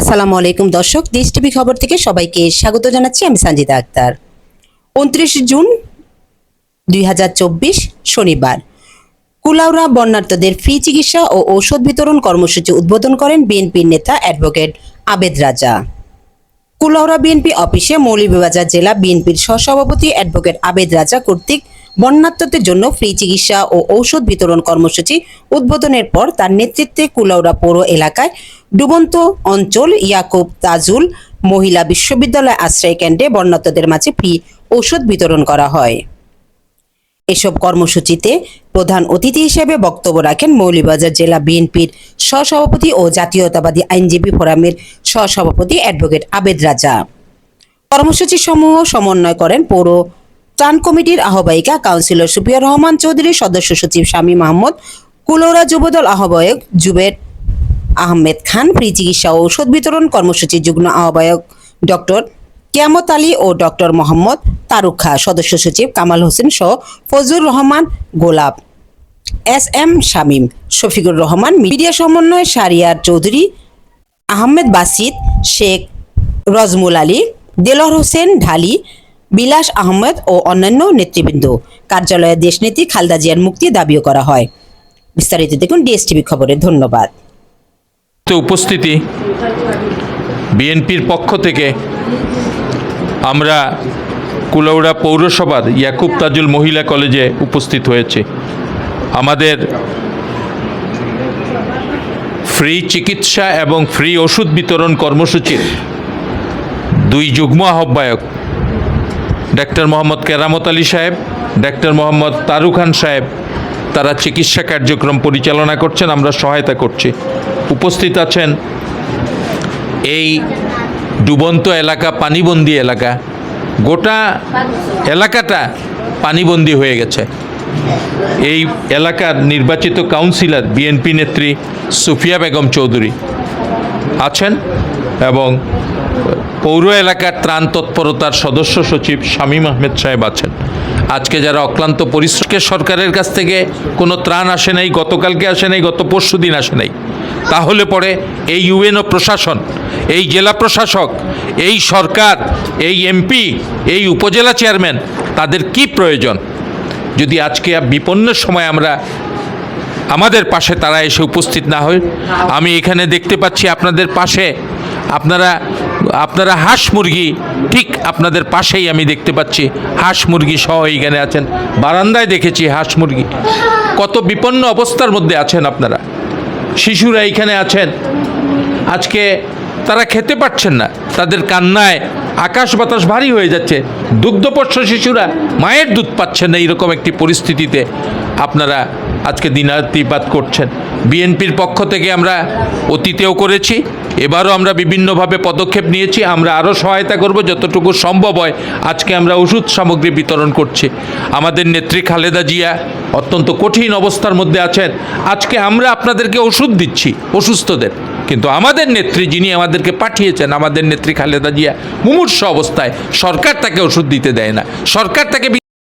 আসসালামু আলাইকুম দর্শক, দেশ টিভি খবর থেকে সবাইকে স্বাগত জানাচ্ছি আমি সঞ্জিতা আক্তার। উনত্রিশ জুন দুই হাজার চব্বিশ শনিবার। কুলাউরা বন্যার্তদের ফ্রি চিকিৎসা ও ঔষধ বিতরণ কর্মসূচি উদ্বোধন করেন বিএনপির নেতা অ্যাডভোকেট আবেদ রাজা। কুলাউরা বিএনপি অফিসে মৌলভীবাজার জেলা বিএনপির সহসভাপতি অ্যাডভোকেট আবেদ রাজা কর্তৃক বন্যাত্মদের জন্য ফ্রি চিকিৎসা ও ঔষধ বিতরণ কর্মসূচি উদ্বোধনের পর তার নেতৃত্বে কুলাউড়া পৌর এলাকায় ডুবন্ত অঞ্চল ইয়াকুব তাজুল মহিলা বিশ্ববিদ্যালয় আশ্রয় কেন্দ্রে বন্যাত্মদের মাঝে ফ্রি ঔষধ বিতরণ করা হয়। এসব কর্মসূচিতে প্রধান অতিথি হিসেবে বক্তব্য রাখেন মৌলভীবাজার জেলা বিএনপির সহসভাপতি ও জাতীয়তাবাদী আইনজীবী ফোরামের সহসভাপতি অ্যাডভোকেট আবেদ রাজা। কর্মসূচি সমূহ সমন্বয় করেন পৌর ত্রাণ কমিটির আহ্বায়িকা কাউন্সিলর সুপিয়া রহমান চৌধুরী, সদস্য সচিব স্বামী মাহমুদ, কুলোরা যুবদল আহ্বায়ক জুবের আহমেদ খান ফ্রি চিকিৎসা ও ঔষধ বিতরণ কর্মসূচির যুগ্ম আহ্বায়ক ডক্টর কিয়ামত আলী ও ডক্টর মোহাম্মদ তারুক খা সদস্য সচিব কামাল হোসেন সহ Fazlur Rahman, Golap S M Shamim, Shafiqur Rahman, media সমন্বয় শারিয়ার চৌধুরী, আহমেদ বাসিদ, শেখ রজমুল আলী দেলর হোসেন ঢালি বিলাস আহমেদ ও অন্যান্য নেতৃবৃন্দ। কার্যালয়ে দেশনেত্রী খালদা জিয়ার মুক্তি দাবিও করা হয়। বিস্তারিত দেখুন ডিএসটিভি খবরে, ধন্যবাদ। উপস্থিতি বিএনপির পক্ষ থেকে আমরা কুলাউড়া পৌরসভার ইয়াকুব তাজুল মহিলা কলেজে উপস্থিত হয়েছে। আমাদের ফ্রি চিকিৎসা এবং ফ্রি ওষুধ বিতরণ কর্মসূচির দুই যুগ্ম আহ্বায়ক ডাক্তার মোহাম্মদ কেরামত আলী সাহেব, ডাক্তার মোহাম্মদ তারু খান সাহেব, তারা চিকিৎসা কার্যক্রম পরিচালনা করছেন, আমরা সহায়তা করছি। উপস্থিত আছেন এই ডুবন্ত এলাকা, পানিবন্দি এলাকা। গোটা এলাকাটা পানিবন্দি হয়ে গেছে। এই এলাকার নির্বাচিত কাউন্সিলর, বিএনপি নেত্রী সুফিয়া বেগম চৌধুরী। আছেন এবং পৌর এলাকার ত্রাণ তৎপরতার সদস্য সচিব শামীম আহমেদ সাহেব আছেন। আজকে যারা অক্লান্ত পরিশ্রমকে সরকারের কাছ থেকে কোনো ত্রাণ আসে নাই, গতকালকে আসে নাই, গত পরশু দিন আসে নাই, তাহলে পরে এই ইউএনও প্রশাসন, এই জেলা প্রশাসক, এই সরকার, এই এমপি, এই উপজেলা চেয়ারম্যান, তাদের কি প্রয়োজন? যদি আজকে বিপন্নের সময় আমরা আমাদের পাশে তারা এসে উপস্থিত না হয়। আমি এখানে দেখতে পাচ্ছি আপনাদের পাশে আপনারা আপনারা হাঁস মুরগি, ঠিক আপনাদের পাশেই আমি দেখতে পাচ্ছি। হাঁস মুরগি সহ এইখানে আছেন। বারান্দায় দেখেছি হাঁস মুরগি। কত বিপন্ন অবস্থার মধ্যে আছেন আপনারা। শিশুরা এইখানে আছেন। আজকে তারা খেতে পারছেন না। তাদের কান্নায় আকাশ বাতাস ভারী হয়ে যাচ্ছে। দুগ্ধপোষ্য শিশুরা মায়ের দুধ পাচ্ছেন না এইরকম একটি পরিস্থিতিতে। আপনারা আজকে দিনাতিপাত করছেন। বিএনপির পক্ষ থেকে আমরা অতীতেও করেছি, এবারও আমরা বিভিন্নভাবে পদক্ষেপ নিয়েছি, আমরা আরও সহায়তা করব, যতটুকু সম্ভব হয় আজকে আমরা ওষুধ সামগ্রী বিতরণ করছি। আমাদের নেত্রী খালেদা জিয়া অত্যন্ত কঠিন অবস্থার মধ্যে আছেন। আজকে আমরা আপনাদেরকে ওষুধ দিচ্ছি, অসুস্থদের। কিন্তু আমাদের নেত্রী যিনি আমাদেরকে পাঠিয়েছেন, আমাদের নেত্রী খালেদা জিয়া মুমূর্ষ অবস্থায়, সরকার তাকে ওষুধ দিতে দেয় না। সরকার তাকে